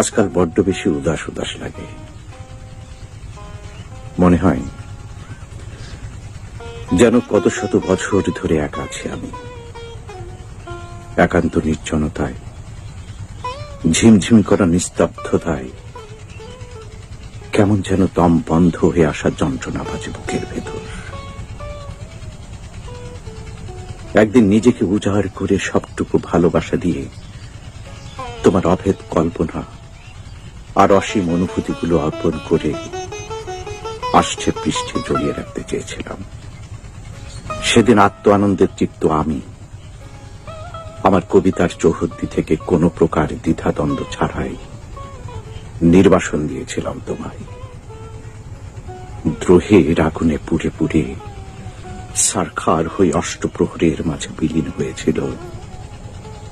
আজকাল বড্ড বেশি উদাস উদাস লাগে। মনে হয় যেন কত শত বছর ধরে একা আছি আমি। একান্ত নির্জনতায়, ঝিমঝিম করা নিস্তব্ধতায়, কেমন যেন দম বন্ধ হয়ে আসা যন্ত্রণা বাজে বুকের ভেতর। একদিন নিজেকে উজাড় করে সবটুকু ভালোবাসা দিয়ে তোমার অভেদ কল্পনা আর অসীম অনুভূতিগুলো অর্পণ করে আষ্টে পৃষ্ঠে জড়িয়ে রাখতে চেয়েছিলাম। সেদিন আত্ম আনন্দের চিত্ত আমি, আমার কবিতার চৌহদ্দি থেকে কোনো প্রকার দ্বিধাদ্বন্দ্ব ছাড়াই নির্বাসন দিয়েছিলাম তোমায়। দ্রোহের আগুনে পুড়ে পুড়ে সারখার হয়ে অষ্টপ্রহরের মাঝে বিলীন হয়েছিল